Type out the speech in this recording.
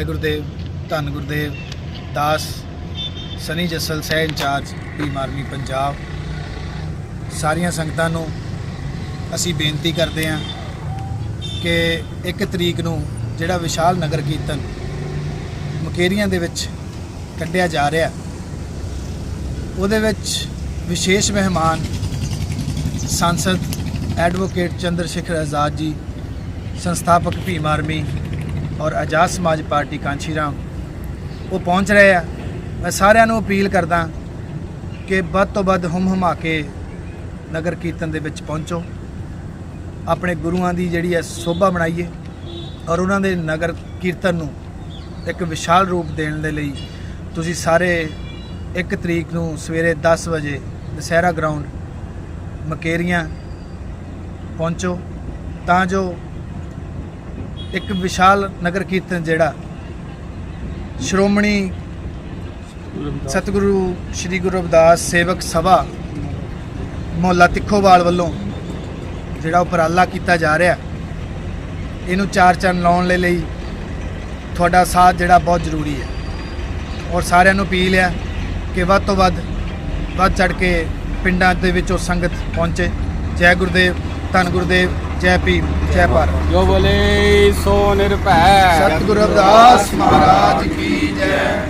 ਜੈ ਗੁਰਦੇਵ ਧੰਨ ਗੁਰਦੇਵ, ਦਾਸ, ਸਨੀ ਜੱਸਲ ਸਹਿ ਇੰਚਾਰਜ ਟੀਮ ਆਰਮੀ ਪੰਜਾਬ। ਸਾਰੀਆਂ ਸੰਗਤਾਂ ਨੂੰ ਅਸੀਂ ਬੇਨਤੀ ਕਰਦੇ ਹਾਂ ਕਿ 1 ਤਰੀਕ ਨੂੰ ਜਿਹੜਾ ਵਿਸ਼ਾਲ ਨਗਰ ਕੀਰਤਨ ਮੁਕੇਰੀਆਂ ਦੇ ਵਿੱਚ ਕੱਢਿਆ ਜਾ ਰਿਹਾ, ਉਹਦੇ ਵਿੱਚ ਵਿਸ਼ੇਸ਼ ਮਹਿਮਾਨ ਸੰਸਦ ਐਡਵੋਕੇਟ ਚੰਦਰ ਸ਼ੇਖਰ ਆਜ਼ਾਦ ਜੀ, ਸੰਸਥਾਪਕ ਭੀਮ ਆਰਮੀ ਔਰ ਆਜ਼ਾਦ ਸਮਾਜ ਪਾਰਟੀ ਕਾਂਚੀਰਾਮ ਉਹ ਪਹੁੰਚ ਰਹੇ ਆ। ਮੈਂ ਸਾਰਿਆਂ ਨੂੰ ਅਪੀਲ ਕਰਦਾ ਕਿ ਵੱਧ ਤੋਂ ਵੱਧ ਹੁਮ ਹੁਮਾ ਕੇ ਨਗਰ ਕੀਰਤਨ ਦੇ ਵਿੱਚ ਪਹੁੰਚੋ। ਆਪਣੇ ਗੁਰੂਆਂ ਦੀ ਜਿਹੜੀ ਹੈ ਸੋਭਾ ਬਣਾਈਏ ਔਰ ਉਹਨਾਂ ਦੇ ਨਗਰ ਕੀਰਤਨ ਨੂੰ ਇੱਕ ਵਿਸ਼ਾਲ ਰੂਪ ਦੇਣ ਦੇ ਲਈ ਤੁਸੀਂ ਸਾਰੇ 1 ਤਰੀਕ ਨੂੰ ਸਵੇਰੇ 10 ਵਜੇ ਦੁਸਹਿਰਾ ਗਰਾਊਂਡ ਮਕੇਰੀਆਂ ਪਹੁੰਚੋ। ਤਾਂ ਜੋ ਇੱਕ ਵਿਸ਼ਾਲ ਨਗਰ ਕੀਰਤਨ ਜਿਹੜਾ ਸ਼੍ਰੋਮਣੀ ਸਤਿਗੁਰੂ ਸ੍ਰੀ ਗੁਰੂ ਰਵਿਦਾਸ ਸੇਵਕ ਸਭਾ ਮੁਹੱਲਾ ਤਿੱਖੋਵਾਲ ਵੱਲੋਂ ਜਿਹੜਾ ਉਪਰਾਲਾ ਕੀਤਾ ਜਾ ਰਿਹਾ ਇਹਨੂੰ ਚਾਰ ਚੰਨ ਲਾਉਣ ਦੇ ਲਈ ਤੁਹਾਡਾ ਸਾਥ ਜਿਹੜਾ ਬਹੁਤ ਜ਼ਰੂਰੀ ਹੈ। ਔਰ ਸਾਰਿਆਂ ਨੂੰ ਅਪੀਲ ਹੈ ਕਿ ਵੱਧ ਤੋਂ ਵੱਧ ਵੱਧ ਚੜ ਕੇ ਪਿੰਡਾਂ ਦੇ ਵਿੱਚ ਉਹ ਸੰਗਤ ਪਹੁੰਚੇ। ਜੈ ਗੁਰਦੇਵ। ਧੰਨ ਗੁਰਦੇਵ ਜੈ ਭੀਮ ਜੈ ਭਾਰਤ। ਜੋ ਬੋਲੇ ਸੋ ਨਿਰਭੈ। ਸਤਿਗੁਰੂ ਰਵਿਦਾਸ ਮਹਾਰਾਜ ਕੀ ਜੈ।